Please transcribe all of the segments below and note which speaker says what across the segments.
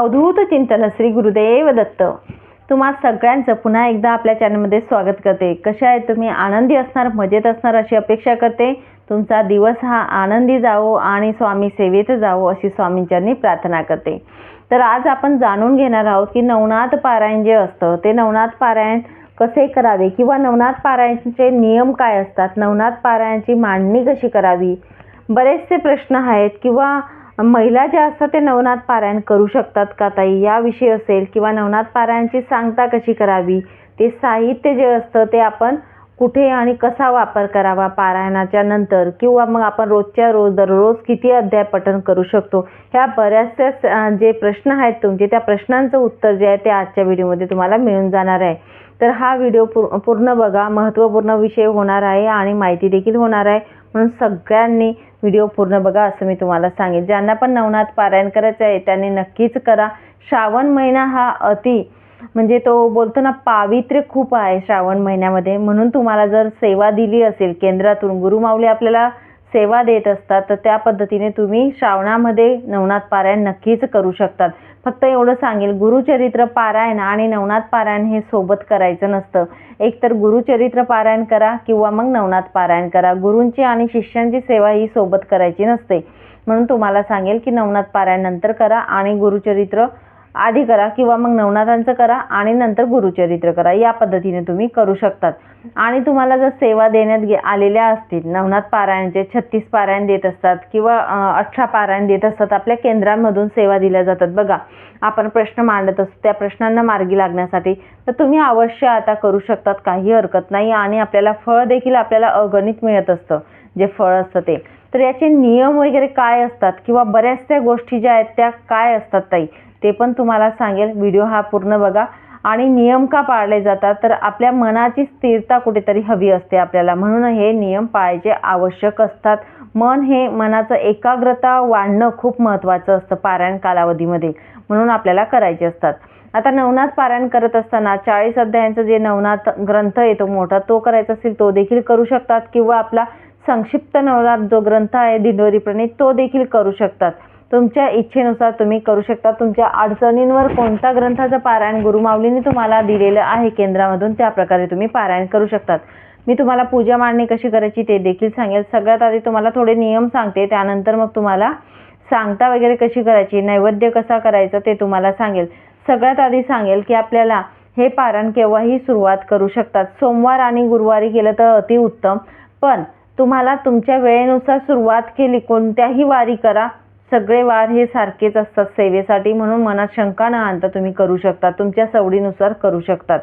Speaker 1: अवधूत चिंतन श्री गुरुदेव दत्त. तुम्हा सगळ्यांचं पुन्हा एकदा आपल्या चॅनलमध्ये स्वागत करते. कशा आहे तुम्ही? आनंदी असणार मजेत असणार अशी अपेक्षा करते. तुमचा दिवस हा आनंदी जावो आणि स्वामी सेवेत जावो अशी स्वामींच्यांनी प्रार्थना करते. तर आज आपण जाणून घेणार आहोत की नवनाथ पारायण जे असतं ते नवनाथ पारायण कसे करावे किंवा नवनाथ पारायणचे नियम काय असतात? नवनाथ पारायणची मांडणी कशी करावी? बरेचसे प्रश्न आहेत किंवा महिला ज्या असतात ते नवनाथ पारायण करू शकतात का ताई? याविषयी असेल किंवा नवनाथ पारायणची सांगता कशी करावी? ते साहित्य जे असतं ते आपण कुठे आणि कसा वापर करावा पारायणाच्या नंतर? किंवा मग आपण रोजच्या रोज दररोज किती अध्याय पठण करू शकतो? ह्या बऱ्याचशा जे प्रश्न आहेत तुमचे त्या प्रश्नांचं उत्तर जे आहे ते आजच्या व्हिडिओमध्ये तुम्हाला मिळून जाणार आहे. तर हा व्हिडिओ पूर पूर्ण बघा. महत्त्वपूर्ण विषय होणार आहे आणि माहिती देखील होणार आहे. म्हणून सगळ्यांनी व्हिडिओ पूर्ण बघा असं मी तुम्हाला सांगेन. ज्यांना पण नवनाथ पारायण करायचं आहे त्यांनी नक्कीच करा. श्रावण महिना हा अति म्हणजे तो बोलतो ना पावित्र्य खूप आहे श्रावण महिन्यामध्ये. म्हणून तुम्हाला जर सेवा दिली असेल केंद्रातून गुरुमाऊली आपल्याला सेवा देत असतात तर त्या पद्धतीने तुम्ही श्रावणामध्ये नवनाथ पारायण नक्कीच करू शकतात. फक्त एवढं सांगेल गुरुचरित्र पारायण आणि नवनाथ पारायण हे सोबत करायचं नसतं. एक तर गुरुचरित्र पारायण करा किंवा मग नवनाथ पारायण करा. गुरूंची आणि शिष्यांची सेवा ही सोबत करायची नसते. म्हणून तुम्हाला सांगेल की नवनाथ पारायण नंतर करा आणि गुरुचरित्र आधी करा किंवा मग नवनाथांचं करा आणि नंतर गुरुचरित्र करा. या पद्धतीने तुम्ही करू शकतात. आणि तुम्हाला जर सेवा देण्यात गे आलेल्या असतील नवनाथ पारायणचे छत्तीस पारायण देत असतात किंवा अठरा पारायण देत असतात आपल्या केंद्रांमधून सेवा दिल्या जातात. बघा आपण प्रश्न मांडत असतो त्या प्रश्नांना मार्गी लागण्यासाठी तर तुम्ही अवश्य आता करू शकतात. काही हरकत नाही आणि आपल्याला फळ देखील आपल्याला अगणित मिळत असतं जे फळ असतं ते. तर याचे नियम वगैरे काय असतात? किंवा बऱ्याचशा गोष्टी ज्या आहेत त्या काय असतात ताई? ते पण तुम्हाला सांगेल. व्हिडिओ हा पूर्ण बघा. आणि नियम का पाळले जातात? तर आपल्या मनाची स्थिरता कुठेतरी हवी असते आपल्याला. म्हणून हे नियम पाळायचे आवश्यक असतात. मन हे मनाचं एकाग्रता वाढणं खूप महत्त्वाचं असतं पारायण कालावधीमध्ये. म्हणून आपल्याला करायचे असतात. आता नवनाथ पारायण करत असताना चाळीस अध्यायांचं जे नवनाथ ग्रंथ येतो मोठा तो करायचा असेल तो देखील करू शकतात. किंवा आपला संक्षिप्त नवनाथ जो ग्रंथ आहे दिंडोरी प्रणित तो देखील करू शकतात. तुमच्या इच्छेनुसार तुम्ही करू शकता. तुमच्या अडचणींवर कोणत्या ग्रंथाचं पारायण गुरुमाऊलीने तुम्हाला दिलेलं आहे केंद्रामधून त्या प्रकारे तुम्ही पारायण करू शकतात. मी तुम्हाला पूजा मांडणी कशी करायची ते देखील सांगेल. सगळ्यात आधी तुम्हाला थोडे नियम सांगते. त्यानंतर मग तुम्हाला सांगता वगैरे कशी करायची नैवेद्य कसा करायचा ते तुम्हाला सांगेल. सगळ्यात आधी सांगेल की आपल्याला हे पारायण केव्हाही सुरुवात करू शकतात. सोमवार आणि गुरुवारी केलं तर अतिउत्तम. पण तुम्हाला तुमच्या वेळेनुसार सुरुवात केली कोणत्याही वारी करा. सगळे वार हे सारखेच असतात सेवेसाठी म्हणून मनात शंका न आणता तुम्ही करू शकता तुमच्या सवडीनुसार करू शकतात.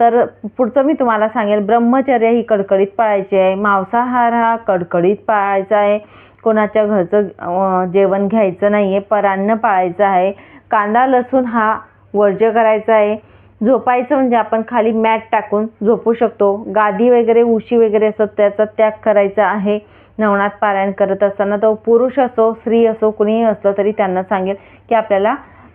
Speaker 1: तर पुढचं मी तुम्हाला सांगेल ब्रह्मचर्य ही कडकडीत पाळायची आहे मांसाहार हा कडकडीत पाळायचा आहे कोणाच्या घरचं जेवण घ्यायचं नाही आहे परान्न पाळायचं आहे कांदा लसूण हा वर्ज्य करायचा आहे झोपायचं म्हणजे आपण खाली मॅट टाकून झोपू शकतो गादी वगैरे उशी वगैरे असतात त्याचा त्याग करायचा आहे नवनाथ पारायण करत असताना तो पुरुष असो स्त्री असो कुणीही असलं तरी त्यांना सांगेल की आपल्याला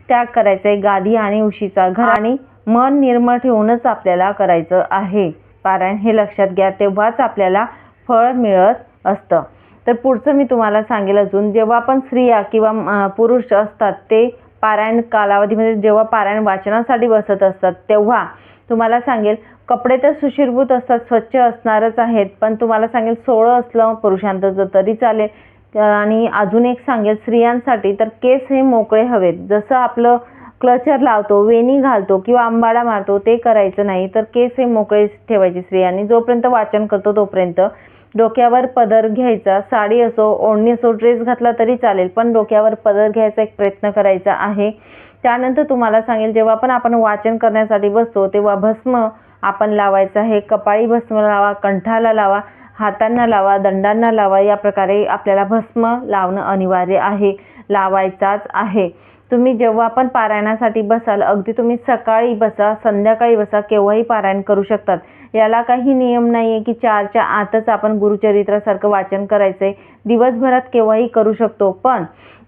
Speaker 1: त्याग करायचा आहे गादी आणि उशीचा घर आणि मन निर्मळ ठेवूनच आपल्याला करायचं आहे. पारायण हे लक्षात घ्या तेव्हाच आपल्याला फळ मिळत असतं. तर पुढचं मी तुम्हाला सांगेल अजून जेव्हा पण स्त्रिया किंवा पुरुष असतात ते पारायण कालावधीमध्ये जेव्हा पारायण वाचनासाठी बसत असतात तेव्हा तुम्हाला सांगेल कपडे तर सुशीरभूत असतात स्वच्छ असणारच आहेत पण तुम्हाला सांगेल सोळं असलं पुरुषांचं तरी चालेल. आणि अजून एक सांगेल स्त्रियांसाठी तर केस हे मोकळे हवेत. जसं आपलं क्लचर लावतो वेणी घालतो किंवा आंबाडा मारतो ते करायचं नाही तर केस हे मोकळे ठेवायचे स्त्रियांनी जोपर्यंत वाचन करतो तोपर्यंत. डोक्यावर पदर घ्यायचा साडी असो ओढणी असो ड्रेस घातला तरी चालेल पण डोक्यावर पदर घ्यायचा एक प्रयत्न करायचा आहे. त्यानंतर तुम्हाला सांगेल जेव्हा पण आपण वाचन करण्यासाठी बसतो तेव्हा भस्म आपण लावायचं आहे. कपाळी भस्म लावा कंठाला लावा हातांना लावा दंडांना लावा या प्रकारे आपल्याला भस्म लावणं अनिवार्य आहे. लावायचाच आहे. तुम्ही जेव्हा पण पारायणासाठी बसाल अगदी तुम्ही सकाळी बसा संध्याकाळी बसा केव्हाही पारायण करू शकतात. याला काही नियम नाही आहे की चारच्या आतच आपण गुरुचरित्रासारखं वाचन करायचं आहे दिवसभरात केव्हाही करू शकतो. पण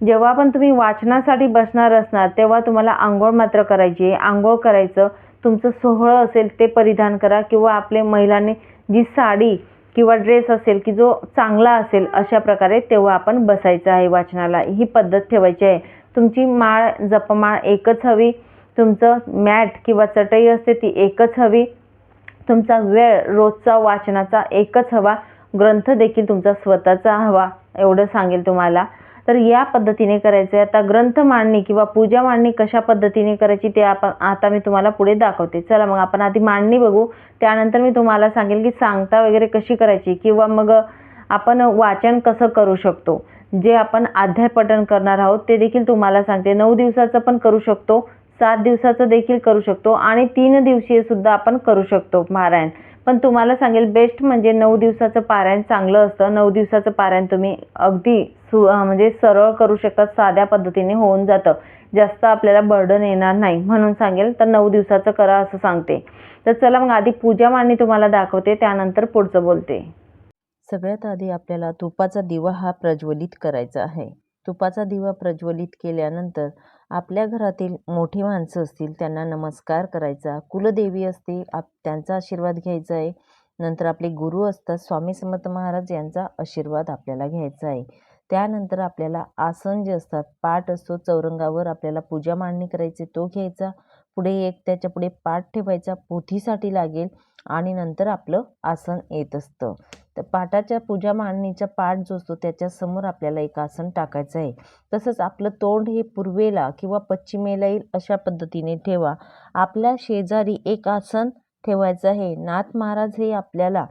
Speaker 1: जेव्हा पण तुम्ही वाचनासाठी बसणार असणार तेव्हा तुम्हाला आंघोळ मात्र करायची आहे. आंघोळ करायचं तुमचं सोहळं असेल ते परिधान करा किंवा आपले महिलांनी जी साडी किंवा ड्रेस असेल की जो चांगला असेल अशा प्रकारे तेव्हा आपण बसायचं आहे वाचनाला. ही पद्धत ठेवायची आहे. तुमची माळ जपमाळ एकच हवी. तुमचं मॅट किंवा चटई असते ती एकच हवी. तुमचा वेळ रोजचा वाचनाचा एकच हवा. ग्रंथ देखील तुमचा स्वतःचा हवा एवढं सांगेल तुम्हाला. तर या पद्धतीने करायचं. आहे आता ग्रंथ मांडणी किंवा पूजा मांडणी कशा पद्धतीने करायची ते आपण आता मी तुम्हाला पुढे दाखवते. चला मग आपण आधी मांडणी बघू. त्यानंतर मी तुम्हाला सांगेल की सांगता वगैरे कशी करायची किंवा मग आपण वाचन कसं करू शकतो. जे आपण अध्यायपठण करणार आहोत ते देखील तुम्हाला सांगते. नऊ दिवसाचं पण करू शकतो सात दिवसाचं देखील करू शकतो आणि तीन दिवसीय सुद्धा आपण करू शकतो पारायण. पण तुम्हाला सांगेल बेस्ट म्हणजे नऊ दिवसाचं पारायण चांगलं असतं. नऊ दिवसाचं पारायण तुम्ही अगदी सु म्हणजे सरळ करू शकतात साध्या पद्धतीने होऊन जातं. जास्त आपल्याला बर्डन येणार नाही म्हणून सांगेल तर नऊ दिवसाचं करा असं सांगते. तर चला मग आधी पूजा मांडणी तुम्हाला दाखवते त्यानंतर पुढचं बोलते.
Speaker 2: सगळ्यात आधी आपल्याला तुपाचा दिवा हा प्रज्वलित करायचा आहे. तुपाचा दिवा प्रज्वलित केल्यानंतर आपल्या घरातील मोठी माणसं असतील त्यांना नमस्कार करायचा. कुलदेवी असते आप त्यांचा आशीर्वाद घ्यायचा आहे. नंतर आपले गुरु असतात स्वामी समर्थ महाराज यांचा आशीर्वाद आपल्याला घ्यायचा आहे. त्यानंतर आपल्याला आसन जे असतात पाठ असतो चौरंगावर आपल्याला पूजा मांडणी करायची तो घ्यायचा. पुढे एक त्याच्या पुढे पाठ ठेवायचा पोथीसाठी लागेल आणि नंतर आपलं आसन येत असतं. तर पाटाच्या पूजा मांडणीचा पाठ जो असतो त्याच्यासमोर आपल्याला एक आसन टाकायचं आहे. तसंच आपलं तोंड हे पूर्वेला किंवा पश्चिमेला येईल अशा पद्धतीने ठेवा. आपल्या शेजारी एक आसन ठेवायचं आहे. नाथ महाराज हे आपल्याला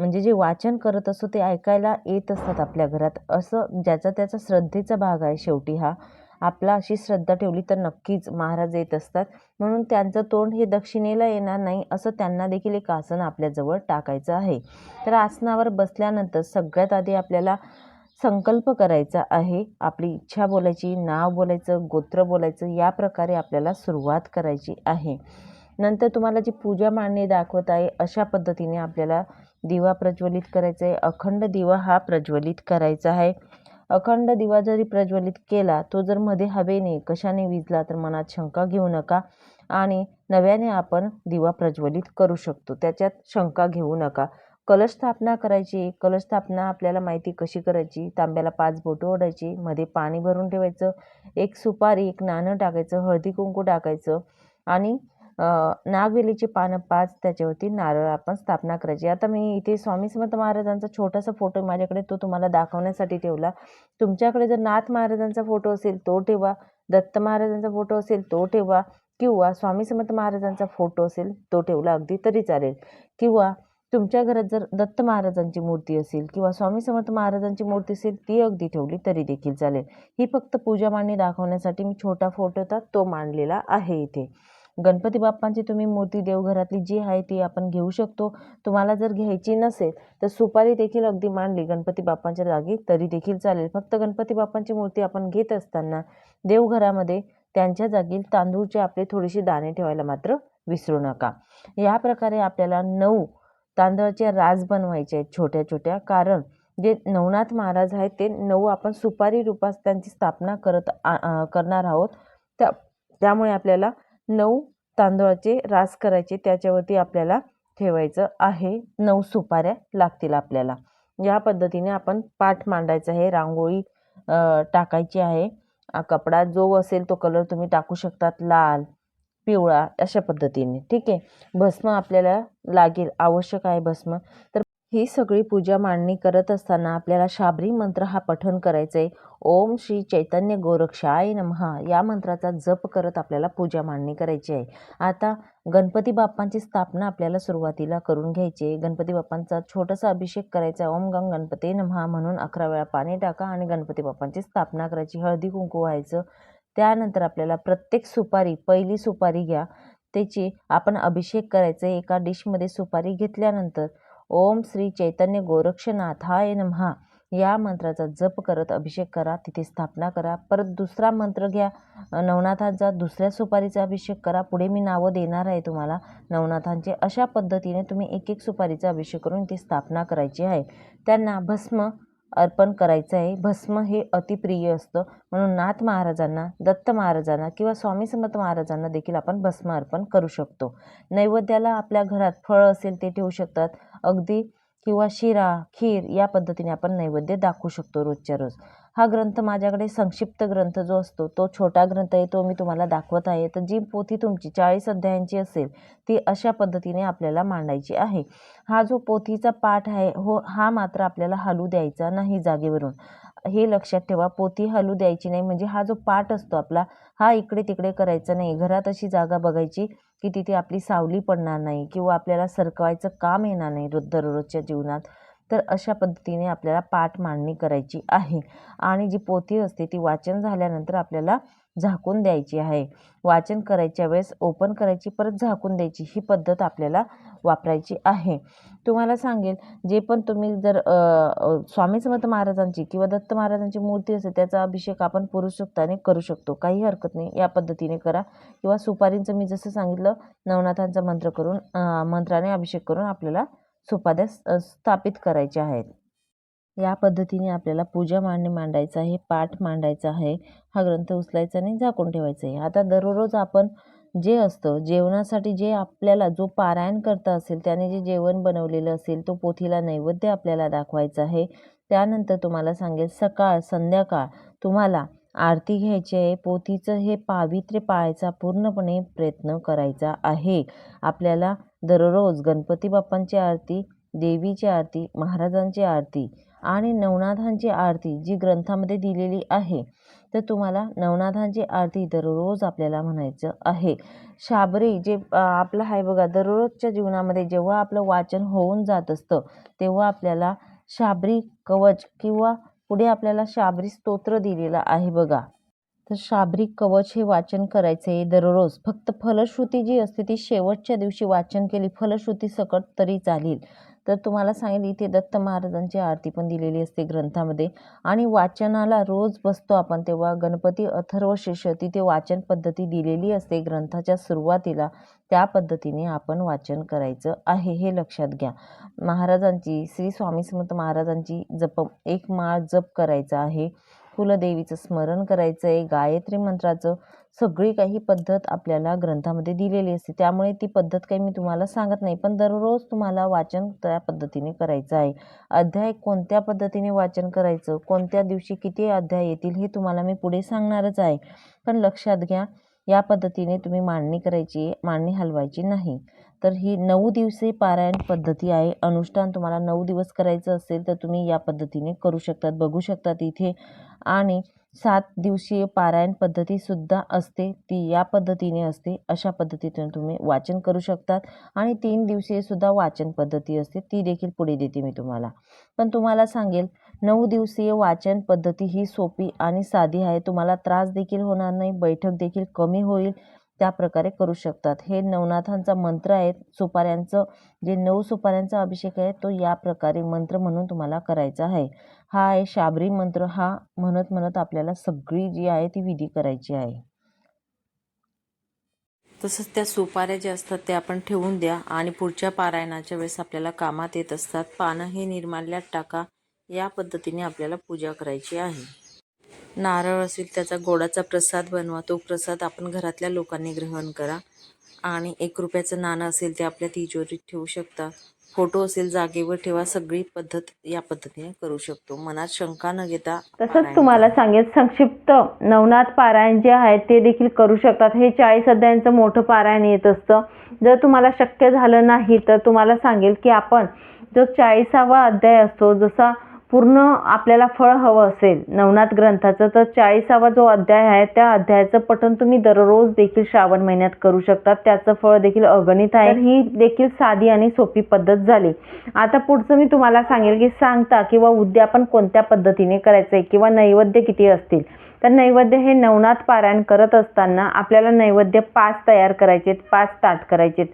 Speaker 2: म्हणजे जे वाचन करत असतो ते ऐकायला येत असतात आपल्या घरात. असं ज्याचा त्याचा श्रद्धेचा भाग आहे शेवटी हा. आपला अशी श्रद्धा ठेवली तर नक्कीच महाराज येत असतात. म्हणून त्यांचं तोंड हे दक्षिणेला येणार नाही असं त्यांना देखील एक आसन आपल्याजवळ टाकायचं आहे. तर आसनावर बसल्यानंतर सगळ्यात आधी आपल्याला संकल्प करायचा आहे. आपली इच्छा बोलायची नाव बोलायचं गोत्र बोलायचं या प्रकारे आपल्याला सुरुवात करायची आहे. नंतर तुम्हाला जी पूजा मांडणी दाखवत आहे अशा पद्धतीने आपल्याला दिवा प्रज्वलित करायचा आहे. अखंड दिवा हा प्रज्वलित करायचा आहे. अखंड दिवा जरी प्रज्वलित केला तो जर मध्ये हवेने कशाने विजला तर मनात शंका घेऊ नका आणि नव्याने आपण दिवा प्रज्वलित करू शकतो. त्याच्यात शंका घेऊ नका. कलश स्थापना करायची. कलश स्थापना आपल्याला माहिती कशी करायची? तांब्याला पाच बोटं ओढायची. मध्ये पाणी भरून ठेवायचं. एक सुपारी एक नाणं टाकायचं. हळदी कुंकू टाकायचं. आणि नागवेलीची पानं पाच त्याच्यावरती नारळ आपण स्थापना करायची. आता मी इथे स्वामी समर्थ महाराजांचा छोटासा फोटो माझ्याकडे तो तुम्हाला दाखवण्यासाठी ठेवला. तुमच्याकडे जर नाथ महाराजांचा फोटो असेल तो ठेवा. दत्त महाराजांचा फोटो असेल तो ठेवा. किंवा स्वामी समर्थ महाराजांचा फोटो असेल तो ठेवला. अगदी तरी चालेल. किंवा तुमच्या घरात जर दत्त महाराजांची मूर्ती असेल किंवा स्वामी समर्थ महाराजांची मूर्ती असेल ती अगदी ठेवली तरी देखील चालेल. ही फक्त पूजा मांडणी दाखवण्यासाठी मी छोटा फोटो होता तो मांडलेला आहे इथे. गणपती बाप्पांची तुम्ही मूर्ती देवघरातली जी आहे ती आपण घेऊ शकतो. तुम्हाला जर घ्यायची नसेल तर सुपारी देखील अगदी मांडली गणपती बाप्पांच्या जागी तरी देखील चालेल. फक्त गणपती बाप्पांची मूर्ती आपण घेत असताना देवघरामध्ये त्यांच्या जागी तांदूळचे आपले थोडेसे दाणे ठेवायला मात्र विसरू नका. या प्रकारे आपल्याला नऊ तांदळाचे राज बनवायचे आहेत छोट्या छोट्या. कारण जे नवनाथ महाराज आहेत ते नऊ आपण सुपारी रूपात त्यांची स्थापना करत करणार आहोत. त्या त्यामुळे आपल्याला नऊ तांदळाचे रास करायचे त्याच्यावरती आपल्याला ठेवायचं आहे. नऊ सुपाऱ्या लागतील आपल्याला. या पद्धतीने आपण पाठ मांडायचं आहे. रांगोळी टाकायची आहे. कपडा जो असेल तो कलर तुम्ही टाकू शकतात. लाल पिवळा अशा पद्धतीने. ठीक आहे? भस्म आपल्याला लागेल. आवश्यक आहे भस्म. तर ही सगळी पूजा मांडणी करत असताना आपल्याला शाबरी मंत्र हा पठण करायचा आहे ओम श्री चैतन्य गोरक्षाय नमहा या मंत्राचा जप करत आपल्याला पूजा मांडणी करायची आहे. आता गणपती बाप्पांची स्थापना आपल्याला सुरुवातीला करून घ्यायची आहे. गणपती बाप्पांचा छोटासा अभिषेक करायचा ओम गंग गणपती नमहा म्हणून अकरा वेळा पाणी टाका आणि गणपती बाप्पांची स्थापना करायची. हळदी कुंकू व्हायचं. त्यानंतर आपल्याला प्रत्येक सुपारी पहिली सुपारी घ्या. त्याची आपण अभिषेक करायचं एका डिशमध्ये सुपारी घेतल्यानंतर ओम श्री चैतन्य गोरक्षनाथाय नमहा. या मंत्राचा जप करत अभिषेक करा तिथे स्थापना करा. परत दुसरा मंत्र घ्या. नवनाथांचा दुसऱ्या सुपारीचा अभिषेक करा. पुढे मी नावं देणार आहे तुम्हाला. नवनाथांचे अशा पद्धतीने तुम्ही एक एक सुपारीचा अभिषेक करून ती स्थापना करायची आहे. त्यांना भस्म अर्पण करायचं आहे. भस्म हे अतिप्रिय असतं. म्हणून नाथ महाराजांना दत्त महाराजांना किंवा स्वामी समर्थ महाराजांना देखील आपण भस्म अर्पण करू शकतो. नैवेद्याला आपल्या घरात फळं असेल ते ठेवू शकतात. अगदी किंवा शिरा खीर या पद्धतीने आपण नैवेद्य दाखवू शकतो रोजच्या रोज. हा ग्रंथ माझ्याकडे संक्षिप्त ग्रंथ जो असतो तो छोटा ग्रंथ आहे तो मी तुम्हाला दाखवत आहे. तर जी पोथी तुमची चाळीस अध्यायांची असेल ती अशा पद्धतीने आपल्याला मांडायची आहे. हा जो पोथीचा पाठ आहे हो हा मात्र आपल्याला हलू द्यायचा नाही जागेवरून. हे लक्षात ठेवा पोथी हलू द्यायची नाही. म्हणजे हा जो पाठ असतो आपला हा इकडे तिकडे करायचा नाही. घरात अशी जागा बघायची की तिथे आपली सावली पडणार नाही किंवा आपल्याला सरकवायचं काम येणार नाही रोज दररोजच्या जीवनात तर अशा पद्धतीने आपल्याला पाठ मांडणी करायची आहे. आणि जी पोथी असते ती वाचन झाल्यानंतर आपल्याला झाकून द्यायची आहे. वाचन करायच्या वेळेस ओपन करायची परत झाकून द्यायची ही पद्धत आपल्याला वापरायची आहे. तुम्हाला सांगेल जे पण तुम्ही जर अ, स्वामी समर्थ महाराजांची किंवा दत्त महाराजांची मूर्ती असेल त्याचा अभिषेक आपण पुरुषोक्ताने करू शकतो. काही हरकत नाही. या पद्धतीने करा. किंवा सुपारींचं मी जसं सांगितलं नवनाथांचा मंत्र करून मंत्राने अभिषेक करून आपल्याला सुपाद्या स्थापित करायच्या आहेत. या पद्धतीने आपल्याला पूजा मांडणी मांडायचं आहे पाठ मांडायचा आहे हा ग्रंथ उचलायचा आणि झाकून ठेवायचा आहे. आता दररोज आपण जे असतं जेवणासाठी जे आपल्याला जो पारायण करता असेल त्याने जे जेवण बनवलेलं असेल तो पोथीला नैवेद्य आपल्याला दाखवायचा आहे. त्यानंतर तुम्हाला सांगेल सकाळ संध्याकाळ तुम्हाला आरती घ्यायची आहे. पोथीचं हे पावित्र्य पाळायचा पूर्णपणे प्रयत्न करायचा आहे. आपल्याला दररोज गणपती बाप्पांची आरती देवीची आरती महाराजांची आरती आणि नवनाथांची आरती जी ग्रंथामध्ये दिलेली आहे तर तुम्हाला नवनाथांची आरती दररोज आपल्याला म्हणायचं आहे. शाबरी जे आपलं आहे बघा दररोजच्या जीवनामध्ये जेव्हा आपलं वाचन होऊन जात असतं तेव्हा आपल्याला शाबरी कवच किंवा पुढे आपल्याला शाबरी स्तोत्र दिलेला आहे बघा. तर शाबरी कवच हे वाचन करायचं आहे दररोज. फक्त फलश्रुती जी असते ती शेवटच्या दिवशी वाचन केली फलश्रुती सकट तरी चालेल. तर तुम्हाला सांगेल इथे दत्त महाराजांची आरती पण दिलेली असते ग्रंथामध्ये. आणि वाचनाला रोज बसतो आपण तेव्हा. गणपती अथर्व शिष्य तिथे वाचन पद्धती दिलेली असते ग्रंथाच्या सुरुवातीला. त्या पद्धतीने आपण वाचन करायचं आहे हे लक्षात घ्या. महाराजांची श्री स्वामी समर्थ महाराजांची जप एक माळ जप करायचा आहे. कुलदेवीचं स्मरण करायचं आहे गायत्री मंत्राचं सगळी काही पद्धत आपल्याला ग्रंथामध्ये दिलेली असते. त्यामुळे ती पद्धत काही मी तुम्हाला सांगत नाही. पण दररोज तुम्हाला वाचन त्या पद्धतीने करायचं आहे. अध्याय कोणत्या पद्धतीने वाचन करायचं? कोणत्या दिवशी किती अध्याय येतील? हे तुम्हाला मी पुढे सांगणारच आहे. पण लक्षात घ्या या पद्धतीने तुम्ही मांडणी करायची मांडणी हलवायची नाही. तर ही नऊ दिवसे पारायण पद्धती आहे. अनुष्ठान तुम्हाला नऊ दिवस करायचं असेल तर तुम्ही या पद्धतीने करू शकतात बघू शकतात इथे. आणि सात दिवसीय पारायण पद्धतीसुद्धा असते. ती या पद्धतीने असते अशा पद्धतीतून तुम्ही वाचन करू शकतात आणि तीन दिवसीय सुद्धा वाचन पद्धती असते. ती देखील पुढे देते मी तुम्हाला. पण तुम्हाला सांगेल नऊ दिवसीय वाचन पद्धती ही सोपी आणि साधी आहे. तुम्हाला त्रास देखील होणार नाही बैठक देखील कमी होईल. त्या प्रकारे करू शकतात. हे नवनाथांचा मंत्र आहे सुपाऱ्यांचं जे नऊ सुपाऱ्यांचा अभिषेक आहे तो या प्रकारे मंत्र म्हणून तुम्हाला करायचा आहे. हा आहे शाबरी मंत्र. हा म्हणत म्हणत आपल्याला सगळी जी आहे ती विधी करायची आहे. तसंच त्या सुपाऱ्या ज्या असतात त्या आपण ठेवून द्या आणि पुढच्या पारायणाच्या वेळेस आपल्याला कामात येत असतात. पानं हे निर्माल्यात टाका. या पद्धतीने आपल्याला पूजा करायची आहे. नारळ असेल त्याचा गोडाचा प्रसाद बनवा. तो प्रसाद आपण घरातल्या लोकांनी ग्रहण करा. आणि एक रुपयाचं नाणं असेल ते आपल्या तिजोरीत ठेवू शकता. फोटो असेल जागेवर ठेवा. सगळी पद्धत या पद्धतीने करू शकतो. मनात शंका न घेता
Speaker 1: तसंच तुम्हाला सांगेल संक्षिप्त नवनाथ पारायण जे आहे ते देखील करू शकतात. हे चाळीस अध्यायांचं मोठं पारायण येत असतं. जर तुम्हाला शक्य झालं नाही तर तुम्हाला सांगेल की आपण जो चाळीसावा अध्याय असतो जसा पूर्ण आपल्याला फळ हवं असेल नवनाथ ग्रंथाचं तर चाळीसावा जो अध्याय आहे त्या अध्यायाचं पठण तुम्ही दररोज देखील श्रावण महिन्यात करू शकता. त्याचं फळ देखील अगणित आहे. ही देखील साधी आणि सोपी पद्धत झाली. आता पुढचं मी तुम्हाला सांगेल की सांगता किंवा उद्यापन कोणत्या पद्धतीने करायचं आहे किंवा नैवेद्य किती असतील. तर नैवेद्य हे नवनाथ पारायण करत असताना आपल्याला नैवेद्य पाच तयार करायचे पाच ताट करायचे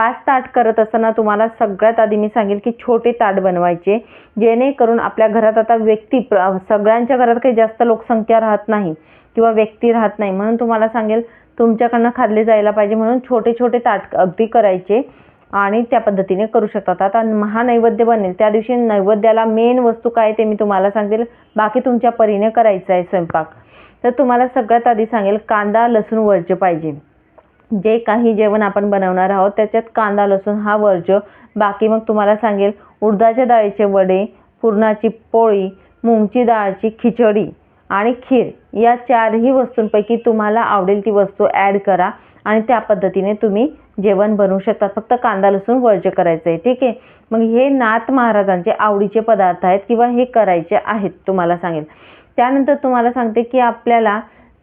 Speaker 1: पाच ताट करत असताना तुम्हाला सगळ्यात आधी मी सांगेल की छोटे ताट बनवायचे जेणेकरून आपल्या घरात आता व्यक्ती प्र- सगळ्यांच्या घरात काही जास्त लोकसंख्या राहत नाही किंवा व्यक्ती राहत नाही. म्हणून तुम्हाला सांगेल तुमच्याकडनं खाल्ले जायला पाहिजे म्हणून छोटे छोटे ताट अगदी करायचे आणि त्या पद्धतीने करू शकतात. आता महानैवेद्य बनेल त्या दिवशी नैवेद्याला मेन वस्तू काय ते मी तुम्हाला सांगेल. बाकी तुमच्या परीने करायचं आहे स्वयंपाक. तर तुम्हाला सगळ्यात आधी सांगेल कांदा लसूण वरचे पाहिजे. जे काही जेवण आपण बनवणार आहोत त्याच्यात कांदा लसूण हा वर्ज बाकी मग तुम्हाला सांगेल उडदाच्या डाळीचे वडे पुरणाची पोळी मूगची डाळची खिचडी आणि खीर. या चारही वस्तूंपैकी तुम्हाला आवडेल ती वस्तू ॲड करा आणि त्या पद्धतीने तुम्ही जेवण बनवू शकता. फक्त कांदा लसूण वर्ज करायचं आहे ठीक आहे? मग हे नाथ महाराजांचे आवडीचे पदार्थ आहेत किंवा हे करायचे आहेत तुम्हाला सांगेल. त्यानंतर तुम्हाला सांगते की आपल्याला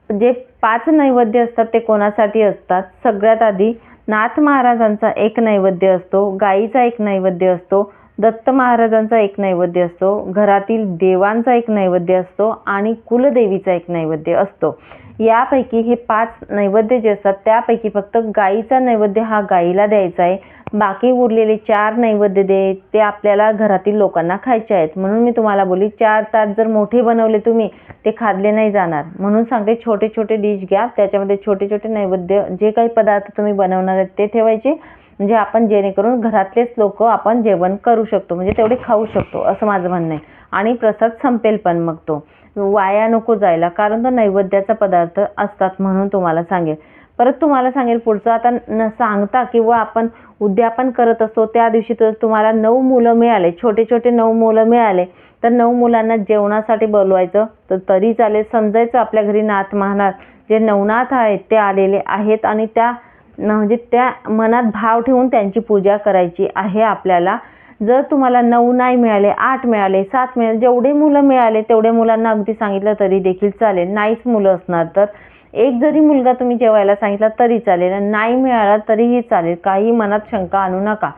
Speaker 1: जे पाच नैवेद्य असतात ते कोणासाठी असतात? सगळ्यात आधी नाथ महाराजांचा एक नैवेद्य असतो गाईचा एक नैवेद्य असतो दत्त महाराजांचा एक नैवेद्य असतो घरातील देवांचा एक नैवेद्य असतो आणि कुलदेवीचा एक नैवेद्य असतो. यापैकी हे पाच नैवेद्य जे असतात त्यापैकी फक्त गाईचा नैवेद्य हा गाईला द्यायचा आहे. बाकी उरलेले चार नैवेद्य दे ते आपल्याला घरातील लोकांना खायचे आहेत. म्हणून मी तुम्हाला बोलली चार ताट जर मोठे बनवले तुम्ही ते खाल्ले नाही जाणार. म्हणून सांगते छोटे छोटे डिश घ्या. त्याच्यामध्ये छोटे छोटे नैवेद्य जे काही पदार्थ तुम्ही बनवणार आहेत ते ठेवायचे. म्हणजे आपण जेणेकरून घरातलेच लोक आपण जेवण करू शकतो. म्हणजे तेवढे खाऊ शकतो असं माझं म्हणणं आहे. आणि प्रसाद संपेल पण मग तो. वाया नको जायला कारण तो नैवेद्याचा पदार्थ असतात म्हणून तुम्हाला सांगेल. परत तुम्हाला सांगेल पुढचं. आता न सांगता किंवा आपण उद्यापन करत असतो त्या दिवशी तर तुम्हाला नऊ मुलं मिळाले. छोटे छोटे नऊ मुलं मिळाले. तर नऊ मुलांना जेवणासाठी बोलवायचं. तर तरी चालेल. समजायचं आपल्या घरी नाथ महानाथ जे नवनाथ आहेत ते आलेले आहेत आणि त्या म्हणजे त्या मनात भाव ठेवून त्यांची पूजा करायची आहे आपल्याला. जर तुम्हाला नऊ नाही मिळाले आठ मिळाले सात मिळाले जेवढे मुलं मिळाले तेवढे मुलांना अगदी सांगितलं तरी देखील चालेल. नाहीच मुलं असणार तर. एक जरी मुलगा तुम्ही जेवायला सांगितला तरी चालेल नाही मिळाला तरीही चालेल. काही मनात शंका आणू नका.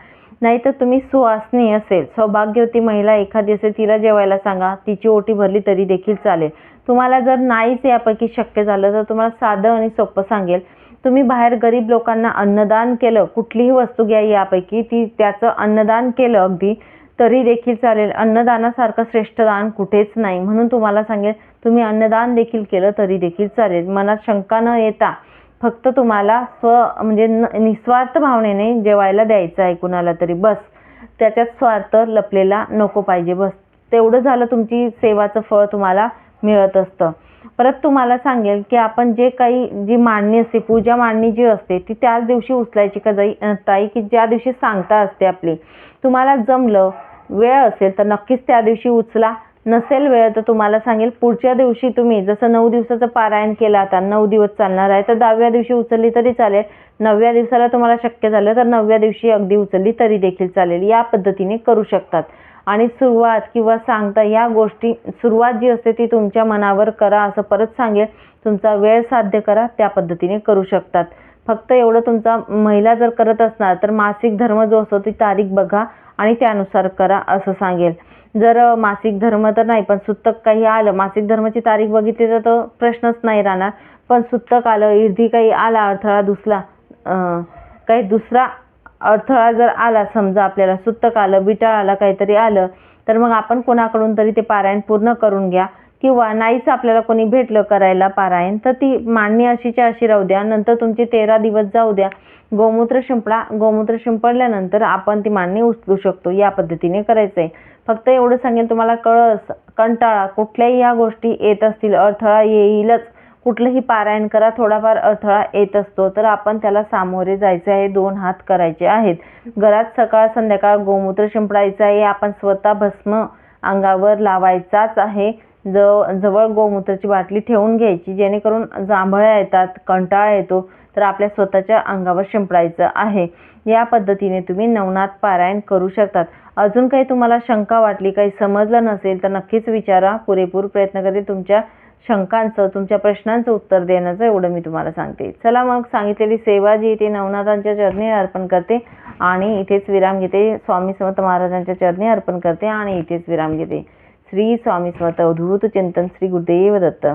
Speaker 1: नाहीतर तुम्ही सुवासनी असेल. सौभाग्यवती महिला एखादी असेल तिला जेवायला सांगा तिची ओटी भरली तरी देखील चालेल. तुम्हाला जर नाहीच यापैकी शक्य झालं तर तुम्हाला साधं आणि सोपं सांगेल. तुम्ही बाहेर गरीब लोकांना अन्नदान केलं कुठलीही वस्तू घ्या यापैकी ती त्याचं अन्नदान केलं अगदी तरी देखील चालेल. अन्नदानासारखं श्रेष्ठ दान कुठेच नाही. म्हणून तुम्हाला सांगेल तुम्ही अन्नदान देखील केलं तरी देखील चालेल. मनात शंका न येता फक्त तुम्हाला स्व म्हणजे न निस्वार्थ भावनेने जेवायला द्यायचं आहे कुणाला तरी. बस. त्याच्यात स्वार्थ लपलेला नको पाहिजे. बस. तेवढं झालं तुमची सेवाचं फळ तुम्हाला मिळत असतं. परत तुम्हाला सांगेल की आपण जे काही जी मांडणी असते पूजा मांडणी जी असते ती त्याच दिवशी उचलायची का जाई ताई? की ज्या दिवशी सांगता असते आपली. तुम्हाला जमलं वेळ असेल तर नक्कीच त्या दिवशी उचला. नसेल वेळ तर तुम्हाला सांगेल पुढच्या दिवशी तुम्ही जसं नऊ दिवसाचं पारायण केलं आता नऊ दिवस चालणार आहे तर दहाव्या दिवशी उचलली तरी चालेल. नवव्या दिवसाला तुम्हाला शक्य झालं तर नवव्या दिवशी अगदी उचलली तरी देखील चालेल. या पद्धतीने करू शकतात. आणि सुरुवात किंवा सांगता या गोष्टी सुरुवात जी असते ती तुमच्या मनावर करा असं परत सांगेल. तुमचा वेळ साध्य करा त्या पद्धतीने करू शकतात. फक्त एवढं तुमचा महिला जर करत असणार तर मासिक धर्म जो असतो ती तारीख बघा. आणि त्यानुसार करा असं सांगेल. जर मासिक धर्म तर नाही पण सुत्तक काही आलं मासिक धर्माची तारीख बघितली तर तो प्रश्नच नाही राहणार. पण सुत्तक आलं इर्धी काही आला अडथळा दुसरा काही दुसरा अडथळा जर आला समजा आपल्याला सुत्तक आलं बिटाळ आलं काहीतरी आलं तर मग आपण कोणाकडून तरी ते पारायण पूर्ण करून घ्या. किंवा नाहीच आपल्याला कोणी भेटलं करायला पारायण तर ती मांडणी अशीच्या अशी राहू द्या. नंतर तुमचे तेरा दिवस जाऊ द्या. गोमूत्र शिंपडा गोमूत्र शिंपडल्यानंतर आपण ती मांडणी उचलू शकतो. या पद्धतीने करायचं आहे फक्त एवढं सांगेल तुम्हाला कळस कंटाळा कुठल्याही या गोष्टी येत असतील अडथळा येईलच. कुठलंही पारायण करा थोडाफार अडथळा येत असतो तर आपण त्याला सामोरे जायचे आहे. दोन हात करायचे आहेत. घरात सकाळ संध्याकाळ गोमूत्र शिंपडायचं आहे. आपण स्वतः भस्म अंगावर लावायचाच आहे. जव जवळ गोमूत्राची बाटली ठेवून घ्यायची जेणेकरून जांभळ्या येतात कंटाळा येतो तर आपल्या स्वतःच्या अंगावर शिंपडायचं आहे. या पद्धतीने तुम्ही नवनाथ पारायण करू शकतात. अजून काही तुम्हाला शंका वाटली काही समजलं नसेल तर नक्कीच विचारा. पुरेपूर प्रयत्न करते तुमच्या शंकांचं तुमच्या प्रश्नांचं उत्तर देण्याचं एवढं मी तुम्हाला सांगते. चला मग सांगितलेली सेवा जी आहे ती नवनाथांच्या चरणी अर्पण करते आणि इथेच विराम घेते. स्वामी समर्थ महाराजांच्या चरणी अर्पण करते आणि इथेच विराम घेते. श्री स्वामी समर्थ अवधूत चिंतन श्री गुरुदेव दत्त